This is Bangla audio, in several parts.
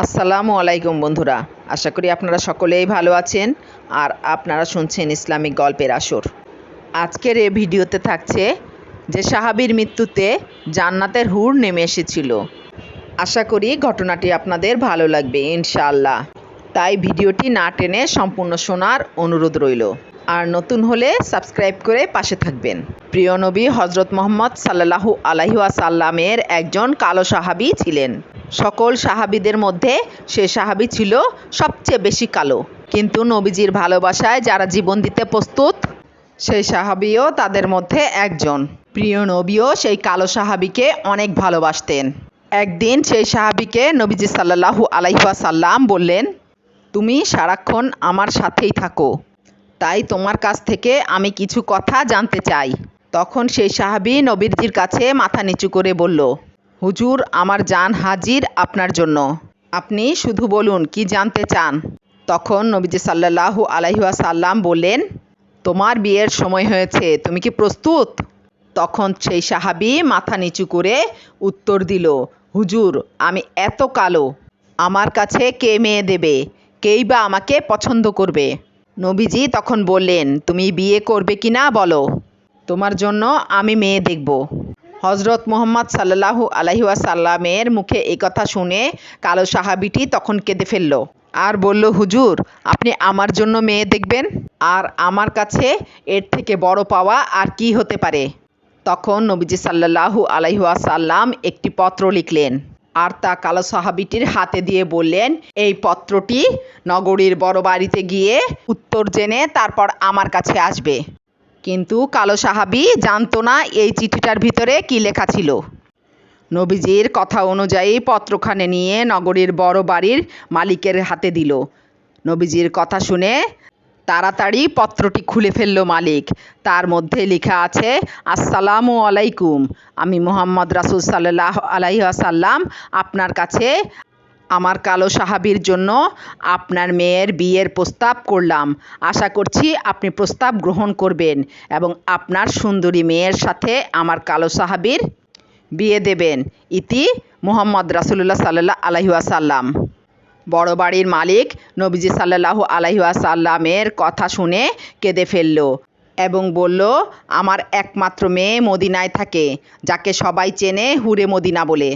আসসালামু আলাইকুম বন্ধুরা। আশা করি আপনারা সকলেই ভালো আছেন আর আপনারা শুনছেন ইসলামিক গল্পের আসর। আজকের এই ভিডিওতে থাকছে যে সাহাবীর মৃত্যুতে জান্নাতের হুর নেমে এসেছিল। আশা করি ঘটনাটি আপনাদের ভালো লাগবে, ইনশাআল্লাহ। তাই ভিডিওটি না টেনে সম্পূর্ণ শোনার অনুরোধ রইল। আর নতুন হলে সাবস্ক্রাইব করে পাশে থাকবেন। প্রিয় নবী হজরত মোহাম্মদ সাল্লাহু আলাইহি আসাল্লামের একজন কালো সাহাবী ছিলেন। সকল সাহাবীদের মধ্যে সে সাহাবী ছিল সবচেয়ে বেশি কালো। কিন্তু নবীজির ভালোবাসায় যারা জীবন দিতে প্রস্তুত, সেই সাহাবীও তাদের মধ্যে একজন। প্রিয় নবীও সেই কালো সাহাবীকে অনেক ভালোবাসতেন। একদিন সেই সাহাবীকে নবীজি সাল্লাহু আলাইহাসাল্লাম বললেন, তুমি সারাক্ষণ আমার সাথেই থাকো। তাই তোমার কাছ থেকে আমি কিছু কথা জানতে চাই। তখন সেই সাহাবী নবীরজির কাছে মাথা নিচু করে বলল হুজুর, আমার জান হাজির আপনার জন্য। আপনি শুধু বলুন, কি জানতে চান? তখন নবীজি সাল্লাহু আলাইহাসাল্লাম বললেন, তোমার বিয়ের সময় হয়েছে, তুমি কি প্রস্তুত? তখন সেই সাহাবি মাথা নিচু করে উত্তর দিল, হুজুর, আমি এত কালো, আমার কাছে কে মেয়ে দেবে? কেই বা আমাকে পছন্দ করবে? নবীজি তখন বললেন, তুমি বিয়ে করবে কি না বলো? তোমার জন্য আমি মেয়ে দেখব। হজরত মোহাম্মদ সাল্লাহু আলহিউসাল্লামের মুখে এই কথা শুনে কালো সাহাবিটি তখন কেঁদে ফেলল। আর বলল, হুজুর, আপনি আমার জন্য মেয়ে দেখবেন? আর আমার কাছে এর থেকে বড় পাওয়া আর কি হতে পারে? তখন নবীজি সাল্লাহু আলাইহাসাল্লাম একটি পত্র লিখলেন। আর তা কালো সাহাবিটির হাতে দিয়ে বললেন, এই পত্রটি নগরীর বড় বাড়িতে গিয়ে উত্তর জেনে তারপর আমার কাছে আসবে। কিন্তু কালো সাহাবি জানতো না এই চিঠিটার ভিতরে কি লেখা ছিল। নবীজির কথা অনুযায়ী পত্রখানে নিয়ে নগরীর বড় বাড়ির মালিকের হাতে দিল। নবীজির কথা শুনে তাড়াতাড়ি পত্রটি খুলে ফেলল মালিক। তার মধ্যে লেখা আছে, আসসালামু আলাইকুম। আমি মোহাম্মদ রাসুল সাল্লাহ আলাইসাল্লাম আপনার কাছে আমার কালো সাহাবির জন্য আপনার মেয়ের বিয়ের প্রস্তাব করলাম। আশা করছি আপনি প্রস্তাব গ্রহণ করবেন এবং আপনার সুন্দরী মেয়ের সাথে আমার কালো সাহাবির বিয়ে দেবেন। ইতি মোহাম্মদ রাসুল্লাহ সাল্লাহ আলহিউসাল্লাম বড় বাড়ির মালিক নবীজি সাল্লাহু আলহিউসাল্লামের কথা শুনে কেঁদে ফেলল এবং বলল, আমার একমাত্র মেয়ে মদিনায় থাকে, যাকে সবাই চেনে হুরে মদিনা বলে।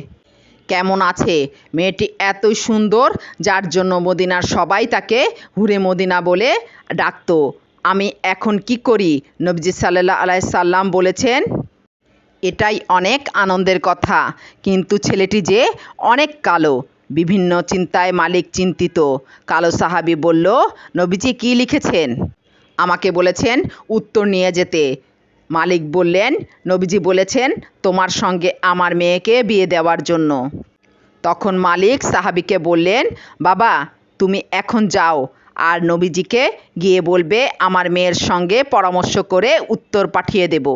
কেমন আছে? মেয়েটি এতই সুন্দর, যার জন্য মদিনার সবাই তাকে হুরে মদিনা বলে ডাকতো। আমি এখন কি করি? নবজি সাল্লাহ আলাইসাল্লাম বলেছেন, এটাই অনেক আনন্দের কথা। কিন্তু ছেলেটি যে অনেক কালো, বিভিন্ন চিন্তায় মালিক চিন্তিত। কালো সাহাবি বলল, নবীজি কি লিখেছেন? আমাকে বলেছেন, উত্তর নিয়ে যেতে। মালিক বললেন, নবীজি বলেছেন, তোমার সঙ্গে আমার মেয়েকে বিয়ে দেওয়ার জন্য। তখন মালিক সাহাবিকে বললেন, বাবা, তুমি এখন যাও। আর নবীজিকে গিয়ে বলবে, আমার মেয়ের সঙ্গে পরামর্শ করে উত্তর পাঠিয়ে দেব।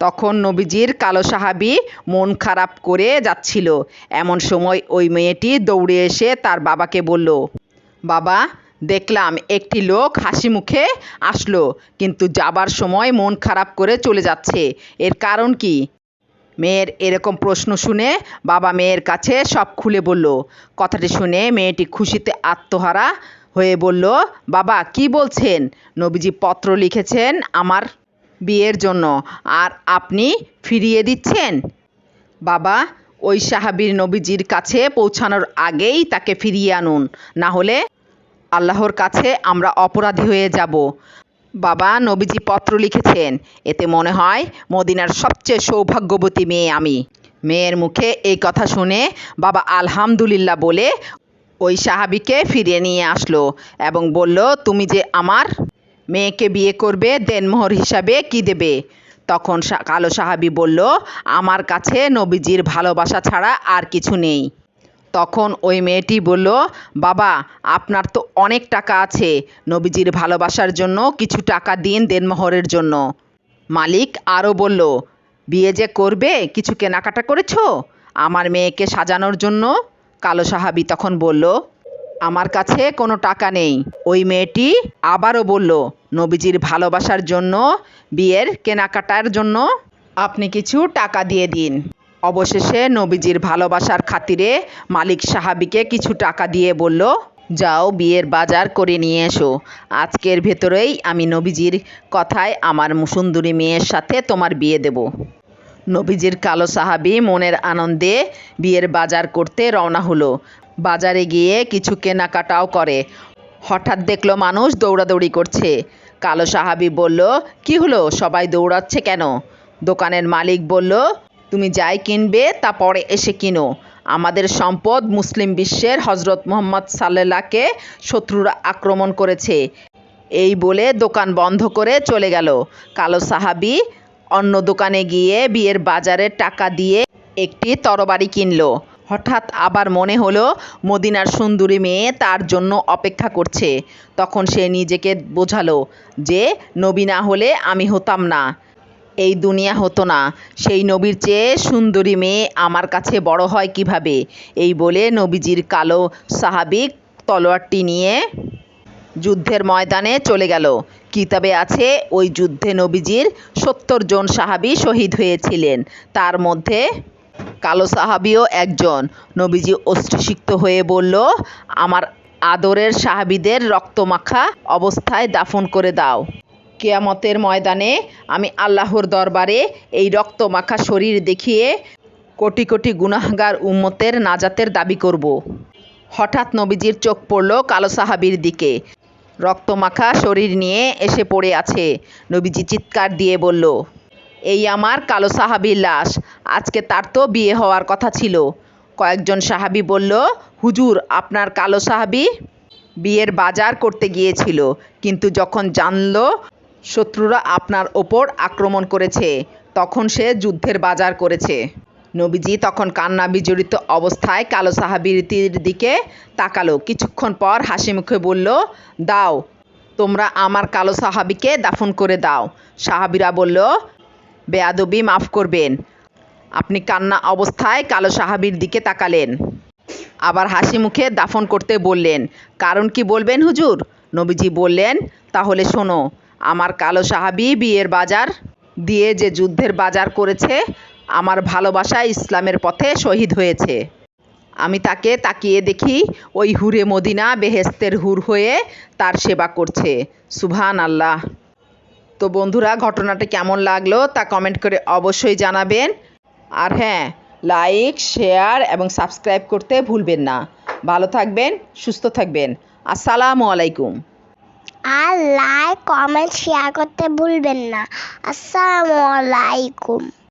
তখন নবীজির কালো সাহাবি মন খারাপ করে যাচ্ছিল। এমন সময় ওই মেয়েটি দৌড়ে এসে তার বাবাকে বলল, বাবা দেখলাম একটি লোক হাসি মুখে আসলো, কিন্তু যাবার সময় মন খারাপ করে চলে যাচ্ছে। এর কারণ কি? মেয়ের এরকম প্রশ্ন শুনে বাবা মেয়ের কাছে সব খুলে বলল। কথাটি শুনে মেয়েটি খুশিতে আত্মহারা হয়ে বলল, বাবা, কি বলছেন? নবীজি পত্র লিখেছেন আমার বিয়ের জন্য, আর আপনি ফিরিয়ে দিচ্ছেন? বাবা, ওই সাহাবির নবীজির কাছে পৌঁছানোর আগেই তাকে ফিরিয়ে আনুন, না হলে আল্লাহর কাছে আমরা অপরাধী হয়ে যাব। বাবা নবীজি পত্র লিখেছেন, এতে মনে হয় মদিনার সবচেয়ে সৌভাগ্যবতী মেয়ে আমি। মেয়ের মুখে এই কথা শুনে বাবা আলহামদুলিল্লাহ বলে ওই সাহাবিকে ফিরিয়ে নিয়ে আসলো এবং বলল, তুমি যে আমার মেয়েকে বিয়ে করবে, দেনমোহর হিসাবে কি দেবে? তখন কালো সাহাবি বলল, আমার কাছে নবীজির ভালোবাসা ছাড়া আর কিছু নেই। তখন ওই মেয়েটি বলল, বাবা, আপনার তো অনেক টাকা আছে। নবীজির ভালোবাসার জন্য কিছু টাকা দিন দেনমোহরের জন্য। মালিক আরও বলল, বিয়ে যে করবে, কিছু কেনাকাটা করেছ? আমার মেয়েকে সাজানোর জন্য? কালো সাহাবি তখন বলল, আমার কাছে কোনো টাকা নেই। ওই মেয়েটি আবারও বলল, নবীজির ভালোবাসার জন্য, বিয়ের কেনাকাটার জন্য, আপনি কিছু টাকা দিয়ে দিন। অবশেষে নবীজির ভালোবাসার খাতিরে মালিক সাহাবিকে কিছু টাকা দিয়ে বলল, যাও বিয়ের বাজার করে নিয়ে এসো। আজকের ভেতরেই আমি নবীজির কথায় আমার সুন্দরী মেয়ের সাথে তোমার বিয়ে দেব নবীজির কালো সাহাবি মনের আনন্দে বিয়ের বাজার করতে রওনা হলো। বাজারে গিয়ে কিছু কেনাকাটাও করে। হঠাৎ দেখল মানুষ দৌড়াদৌড়ি করছে। কালো সাহাবি বলল, কি হলো? সবাই দৌড়াচ্ছে কেন? দোকানের মালিক বলল তুমি যাই কিনবে, তা পরে এসে কিনো। আমাদের সম্পদ মুসলিম বিশ্বের হজরত মোহাম্মদ সাল্লাহকে শত্রুরা আক্রমণ করেছে। এই বলে দোকান বন্ধ করে চলে গেল। কালো সাহাবি অন্য দোকানে গিয়ে বিয়ের বাজারের টাকা দিয়ে একটি তরবারি কিনল। হঠাৎ আবার মনে হলো, মদিনার সুন্দরী মেয়ে তার জন্য অপেক্ষা করছে। তখন সে নিজেকে বোঝালো যে, নবী না হলে আমি হতাম না। এই দুনিয়া হতো না। সেই নবীর চেয়ে সুন্দরী মেয়ে আমার কাছে বড় হয় কীভাবে? এই বলে নবীজির কালো সাহাবিক তলোয়ারটি নিয়ে যুদ্ধের ময়দানে চলে গেল। কিতাবে আছে, ওই যুদ্ধে নবীজির সত্তর জন সাহাবি শহীদ হয়েছিলেন। তার মধ্যে কালো সাহাবিও একজন। নবীজি অশ্রুসিক্ত হয়ে বলল, আমার আদরের সাহাবিদের রক্তমাখা অবস্থায় দাফন করে দাও। কেয়ামতের ময়দানে আমি আল্লাহর দরবারে এই রক্তমাখা শরীর দেখিয়ে কোটি কোটি গুনাহগার উম্মতের নাজাতের দাবি করব। হঠাৎ নবীজির চোখ পড়ল কালো সাহাবির দিকে। রক্তমাখা শরীর নিয়ে এসে পড়ে আছে। নবীজি চিৎকার দিয়ে বলল, এই আমার কালো সাহাবির লাশ, আজকে তার তো বিয়ে হওয়ার কথা ছিল। কয়েকজন সাহাবি বলল, হুজুর, আপনার কালো সাহাবি বিয়ের বাজার করতে গিয়েছিল, কিন্তু যখন জানলো শত্রুরা আপনার ওপর আক্রমণ করেছে। তখন সে যুদ্ধের বাজার করেছে। নবীজি তখন কান্না বিজড়িত অবস্থায় কালো সাহাবির দিকে তাকালো। কিছুক্ষণ পর হাসি মুখে বলল, দাও, তোমরা আমার কালো সাহাবিকে দাফন করে দাও। সাহাবিরা বলল, বেয়াদবি মাফ করবেন। আপনি কান্না অবস্থায় কালো সাহাবির দিকে তাকালেন। আবার হাসি মুখে দাফন করতে বললেন, কারণ কি বলবেন হুজুর? নবীজি বললেন, তাহলে শোনো আমার কালো সাহাবি বিয়ের বাজার দিয়ে যে যুদ্ধের বাজার করেছে, আমার ভালোবাসা ইসলামের পথে শহীদ হয়েছে। আমি তাকে তাকিয়ে দেখি ওই হুরে মদিনা বেহেস্তের হুর হয়ে তার সেবা করছে। সুভান আল্লাহ তো বন্ধুরা, ঘটনাটা কেমন লাগল তা কমেন্ট করে অবশ্যই জানাবেন। আর হ্যাঁ লাইক, শেয়ার এবং সাবস্ক্রাইব করতে ভুলবেন না। ভালো থাকবেন, সুস্থ থাকবেন। আসসালামু আলাইকুম। আর লাইক কমেন্ট শেয়ার করতে ভুলবেন না। আসসালামু আলাইকুম।